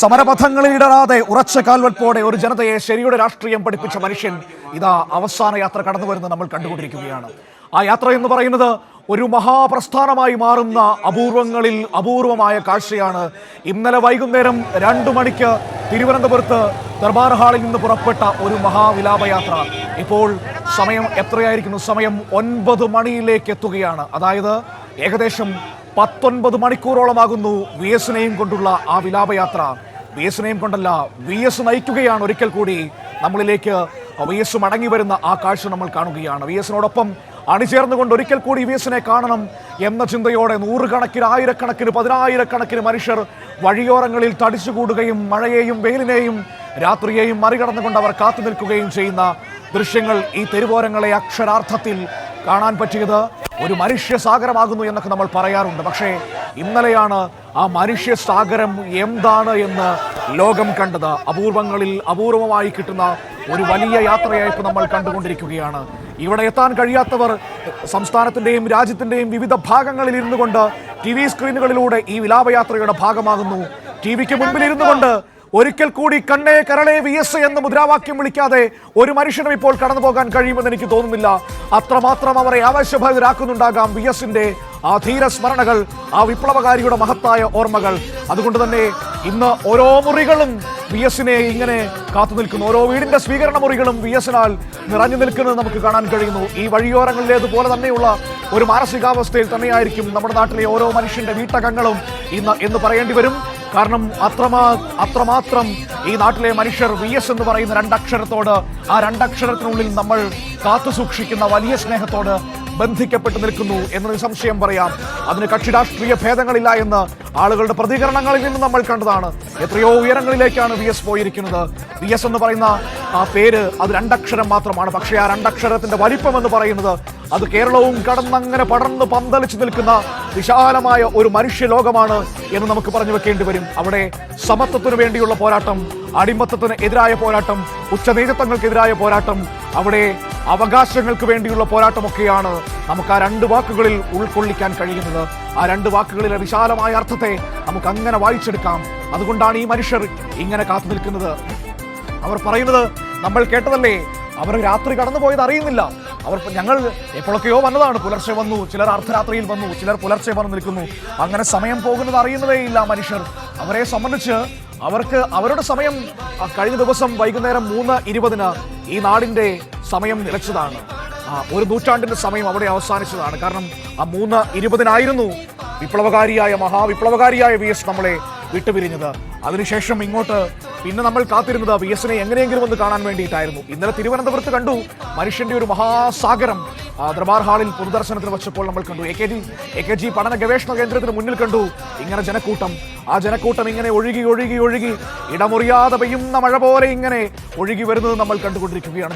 സമരപഥങ്ങളിൽ ഇടരാതെ ഉറച്ച കാൽവൽപ്പോടെ ഒരു ജനതയെ ശരിയുടെ രാഷ്ട്രീയം പഠിപ്പിച്ച മനുഷ്യൻ ഇതാ അവസാന യാത്ര കടന്നു വരുന്നത് നമ്മൾ കണ്ടുകൊണ്ടിരിക്കുകയാണ്. ആ യാത്ര എന്ന് പറയുന്നത് ഒരു മഹാപ്രസ്ഥാനമായി മാറുന്ന അപൂർവങ്ങളിൽ അപൂർവമായ കാഴ്ചയാണ്. ഇന്നലെ വൈകുന്നേരം രണ്ടു മണിക്ക് തിരുവനന്തപുരത്ത് ദർബാർ ഹാളിൽ നിന്ന് പുറപ്പെട്ട ഒരു മഹാവിലാപയാത്ര ഇപ്പോൾ സമയം എത്രയായിരിക്കുന്നു? സമയം ഒൻപത് മണിയിലേക്ക് എത്തുകയാണ്. അതായത് ഏകദേശം പത്തൊൻപത് മണിക്കൂറോളമാകുന്നു വി എസിനെയും കൊണ്ടുള്ള ആ വിലാപയാത്ര വി എസിനെയും കൊണ്ടല്ല വി എസ് നയിക്കുകയാണ് ഒരിക്കൽ കൂടി. നമ്മളിലേക്ക് വി എസ് മടങ്ങി വരുന്ന ആ കാഴ്ച നമ്മൾ കാണുകയാണ്. വി എസിനോടൊപ്പം അണിചേർന്നുകൊണ്ട് ഒരിക്കൽ കൂടി വി എസിനെ കാണണം എന്ന ചിന്തയോടെ നൂറുകണക്കിന് ആയിരക്കണക്കിന് പതിനായിരക്കണക്കിന് മനുഷ്യർ വഴിയോരങ്ങളിൽ തടിച്ചുകൂടുകയും മഴയെയും വെയിലിനെയും രാത്രിയെയും മറികടന്നുകൊണ്ട് അവർ കാത്തു നിൽക്കുകയും ചെയ്യുന്ന ദൃശ്യങ്ങൾ ഈ തെരുവോരങ്ങളെ അക്ഷരാർത്ഥത്തിൽ കാണാൻ പറ്റിയത് ഒരു മനുഷ്യ സാഗരമാകുന്നു എന്നൊക്കെ നമ്മൾ പറയാറുണ്ട്. പക്ഷേ ഇന്നലെയാണ് ആ മനുഷ്യ സാഗരം എന്താണ് എന്ന് ലോകം കണ്ടത്. അപൂർവങ്ങളിൽ അപൂർവമായി കിട്ടുന്ന ഒരു വലിയ യാത്രയായിപ്പോൾ നമ്മൾ കണ്ടുകൊണ്ടിരിക്കുകയാണ്. ഇവിടെ എത്താൻ കഴിയാത്തവർ സംസ്ഥാനത്തിന്റെയും രാജ്യത്തിന്റെയും വിവിധ ഭാഗങ്ങളിൽ ഇരുന്നു കൊണ്ട് ടി വി സ്ക്രീനുകളിലൂടെ ഈ വിലാപയാത്രയുടെ ഭാഗമാകുന്നു. ടി വിക്ക് മുൻപിൽ ഇരുന്നു കൊണ്ട് ഒരിക്കൽ കൂടി കണ്ണേ കരളേ വി എസ് എന്ന് മുദ്രാവാക്യം വിളിക്കാതെ ഒരു മനുഷ്യനും ഇപ്പോൾ കടന്നു പോകാൻ കഴിയുമെന്ന് എനിക്ക് തോന്നുന്നില്ല. അത്രമാത്രം അവരെ ആവശ്യഭരിതരാക്കുന്നുണ്ടാകാം വി എസിന്റെ ആ ധീര സ്മരണകൾ ആ വിപ്ലവകാരിയുടെ മഹത്തായ ഓർമ്മകൾ. അതുകൊണ്ട് തന്നെ ഇന്ന് ഓരോ മുറികളും വി എസിനെ ഇങ്ങനെ കാത്തു നിൽക്കുന്നു. ഓരോ വീടിന്റെ സ്വീകരണ മുറികളും വി എസിനാൽ നിറഞ്ഞു നിൽക്കുന്നത് നമുക്ക് കാണാൻ കഴിയുന്നു. ഈ വഴിയോരങ്ങളിലേതുപോലെ തന്നെയുള്ള ഒരു മാനസികാവസ്ഥയിൽ തന്നെയായിരിക്കും നമ്മുടെ നാട്ടിലെ ഓരോ മനുഷ്യന്റെ വീട്ടകങ്ങളും ഇന്ന് എന്ന് പറയേണ്ടി വരും. കാരണം അത്രമാ അത്രമാത്രം ഈ നാട്ടിലെ മനുഷ്യർ വി എസ് എന്ന് പറയുന്ന രണ്ടക്ഷരത്തോട് ആ രണ്ടക്ഷരത്തിനുള്ളിൽ നമ്മൾ കാത്തു സൂക്ഷിക്കുന്ന വലിയ സ്നേഹത്തോട് ബന്ധിക്കപ്പെട്ട് നിൽക്കുന്നു എന്നൊരു സംശയം പറയാം. അതിന് കക്ഷി രാഷ്ട്രീയ ഭേദങ്ങളില്ല എന്ന് ആളുകളുടെ പ്രതികരണങ്ങളിൽ നിന്ന് നമ്മൾ കണ്ടതാണ്. എത്രയോ ഉയരങ്ങളിലേക്കാണ് വി എസ് പോയിരിക്കുന്നത്. വി എസ് എന്ന് പറയുന്ന ആ പേര് അത് രണ്ടക്ഷരം മാത്രമാണ്. പക്ഷേ ആ രണ്ടക്ഷരത്തിന്റെ വലിപ്പം എന്ന് പറയുന്നത് അത് കേരളവും കടന്നങ്ങനെ പടർന്ന് പന്തലിച്ചു നിൽക്കുന്ന വിശാലമായ ഒരു മനുഷ്യ ലോകമാണ് എന്ന് നമുക്ക് പറഞ്ഞു വെക്കേണ്ടി വരും. അവിടെ സമത്വത്തിനു വേണ്ടിയുള്ള പോരാട്ടം അടിമത്തത്തിന് എതിരായ പോരാട്ടം ഉച്ചനീചത്വങ്ങൾക്കെതിരായ പോരാട്ടം അവിടെ അവകാശങ്ങൾക്ക് വേണ്ടിയുള്ള പോരാട്ടമൊക്കെയാണ് നമുക്ക് ആ രണ്ട് വാക്കുകളിൽ ഉൾക്കൊള്ളിക്കാൻ കഴിയുന്നത്. ആ രണ്ട് വാക്കുകളിലെ വിശാലമായ അർത്ഥത്തെ നമുക്ക് അങ്ങനെ വായിച്ചെടുക്കാം. അതുകൊണ്ടാണ് ഈ മനുഷ്യർ ഇങ്ങനെ കാത്തു നിൽക്കുന്നത്. അവർ പറയുന്നത് നമ്മൾ കേട്ടതല്ലേ? അവർ രാത്രി കടന്നുപോയത് അറിയുന്നില്ല. അവർ ഞങ്ങൾ എപ്പോഴൊക്കെയോ വന്നതാണ്. പുലർച്ചെ വന്നു. ചിലർ അർദ്ധരാത്രിയിൽ വന്നു. ചിലർ പുലർച്ചെ വന്നു നിൽക്കുന്നു. അങ്ങനെ സമയം പോകുന്നത് അറിയുന്നതേയില്ല മനുഷ്യർ. അവരെ സംബന്ധിച്ച് അവർക്ക് അവരുടെ സമയം കഴിഞ്ഞ ദിവസം വൈകുന്നേരം മൂന്ന് ഇരുപതിന് ഈ നാടിന്റെ സമയം നിലച്ചതാണ്. ഒരു നൂറ്റാണ്ടിന്റെ സമയം അവിടെ അവസാനിച്ചതാണ്. കാരണം ആ മൂന്ന് ഇരുപതിനായിരുന്നു വിപ്ലവകാരിയായ മഹാവിപ്ലവകാരിയായ വി എസ് നമ്മളെ വിട്ടുപിരിഞ്ഞത്. അതിനുശേഷം ഇങ്ങോട്ട് പിന്നെ നമ്മൾ കാത്തിരുന്നത് വി എസിനെ എങ്ങനെയെങ്കിലും ഒന്ന് കാണാൻ വേണ്ടിയിട്ടായിരുന്നു. ഇന്നലെ തിരുവനന്തപുരത്ത് കണ്ടു മനുഷ്യന്റെ ഒരു മഹാസാഗരം. ദർബാർ ഹാളിൽ പൊതുദർശനത്തിന് വെച്ചപ്പോൾ നമ്മൾ കണ്ടു. A K G A K G പഠന ഗവേഷണ കേന്ദ്രത്തിന് മുന്നിൽ കണ്ടു. ഇങ്ങനെ ജനക്കൂട്ടം. ആ ജനക്കൂട്ടം ഇങ്ങനെ ഒഴുകി ഒഴുകി ഒഴുകി ഇടമുറിയാതെ പെയ്യുന്ന മഴ പോലെ ഇങ്ങനെ ഒഴുകി വരുന്നത് നമ്മൾ കണ്ടുകൊണ്ടിരിക്കുകയാണ്.